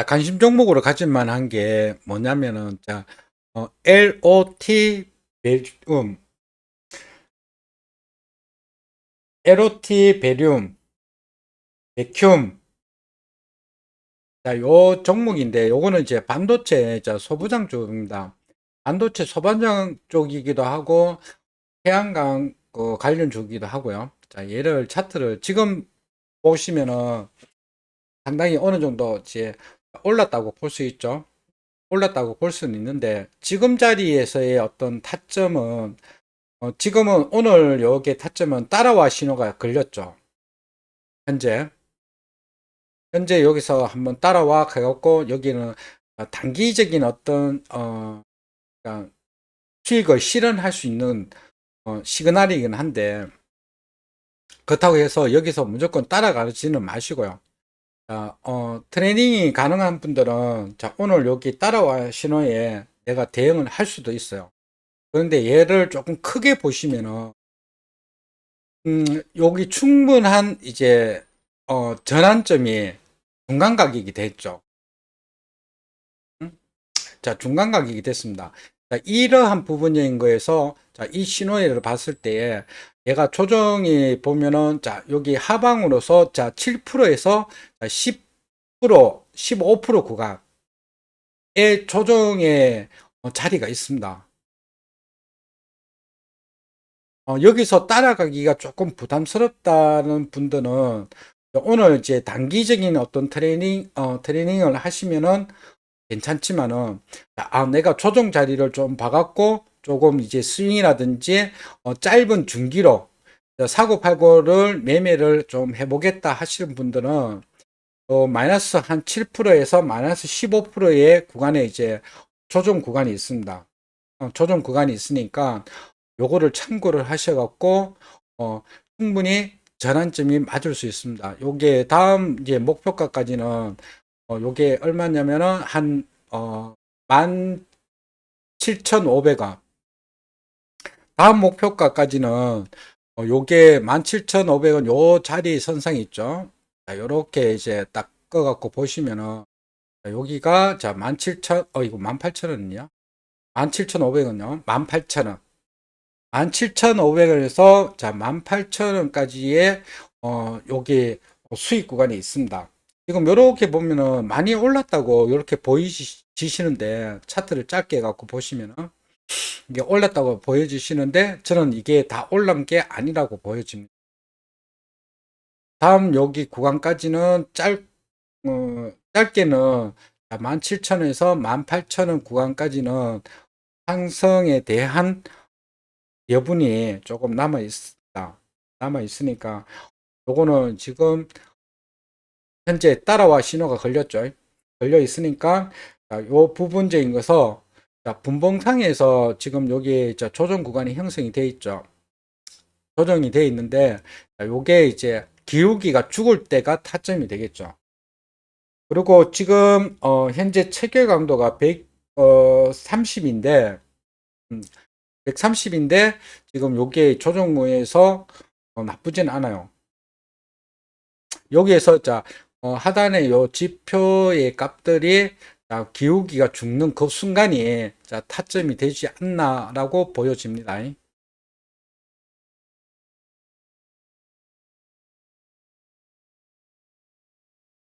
자, 관심 종목으로 가질 만 한 게 뭐냐면은 자, 어, LOT 베리움 LOT 베리움 베큐움 자, 요 종목인데 요거는 이제 반도체 자, 소부장 쪽입니다. 반도체 소부장 쪽이기도 하고 태양광 그 관련 쪽이기도 하고요. 자, 얘를 차트를 지금 보시면은 상당히 어느 정도 이제 올랐다고 볼 수 있죠. 올랐다고 볼 수는 있는데 지금 자리에서의 어떤 타점은 어, 지금은 오늘 여기에 타점은 따라와 신호가 걸렸죠. 현재 현재 여기서 한번 따라와 가갖고 여기는 어, 단기적인 어떤 어 그러니까 수익을 실현할 수 있는 어, 시그널이긴 한데 그렇다고 해서 여기서 무조건 따라가지는 마시고요. 자, 어, 트레이닝이 가능한 분들은 자, 오늘 여기 따라와 신호에 내가 대응을 할 수도 있어요. 그런데 얘를 조금 크게 보시면은 음, 여기 충분한 이제 어, 전환점이 중간 가격이 됐죠. 음? 자, 중간 가격이 됐습니다. 자, 이러한 부분인 거에서 자, 이 신호를 봤을 때에 얘가 조정이 보면은 자, 여기 하방으로서 자, 7%에서 10% 15% 구간의 조정의 어, 자리가 있습니다. 어, 여기서 따라가기가 조금 부담스럽다는 분들은 오늘 이제 단기적인 어떤 트레이닝, 어, 트레이닝을 하시면은 괜찮지만은, 아, 내가 조정 자리를 좀 봐갖고 조금 이제 스윙이라든지 어, 짧은 중기로 사고 팔고를 매매를 좀 해보겠다 하시는 분들은 어, 마이너스 한 7%에서 마이너스 15%의 구간에 이제 조정 구간이 있습니다. 어, 조정 구간이 있으니까 요거를 참고를 하셔갖고 어, 충분히 전환점이 맞을 수 있습니다. 요게 다음 이제 목표가까지는 어, 요게 얼마냐면은 한 어, 17,500원. 다음 목표가까지는 어, 요게 17,500원 요 자리 선상이 있죠. 자, 요렇게 이제 딱 꺼갖고 보시면은 자, 여기가 자 17,000, 어 이거 18,000원이냐? 17,500원요. 18,000원. 17,500원에서 자 18,000원까지의 어 요게 수익 구간이 있습니다. 지금 이렇게 보면은 많이 올랐다고 이렇게 보이시는데 차트를 짧게 해 갖고 보시면은 이게 올랐다고 보여지시는데 저는 이게 다 올란 게 아니라고 보여집니다. 다음 여기 구간까지는 짧 어, 짧게는 17,000원에서 18,000원 구간까지는 상승에 대한 여분이 조금 남아 있다. 남아 있으니까 요거는 지금 현재 따라와 신호가 걸렸죠. 걸려 있으니까 요 부분적인 것서 분봉상에서 지금 여기 조정 구간이 형성이 돼 있죠. 조정이 돼 있는데 요게 이제 기울기가 죽을 때가 타점이 되겠죠. 그리고 지금 어 현재 체결 강도가 130인데 음, 130인데 지금 요게 조정무에서 어, 나쁘진 않아요. 여기에서 자 어, 하단의 요 지표의 값들이 자, 기울기가 죽는 그 순간이 자, 타점이 되지 않나라고 보여집니다.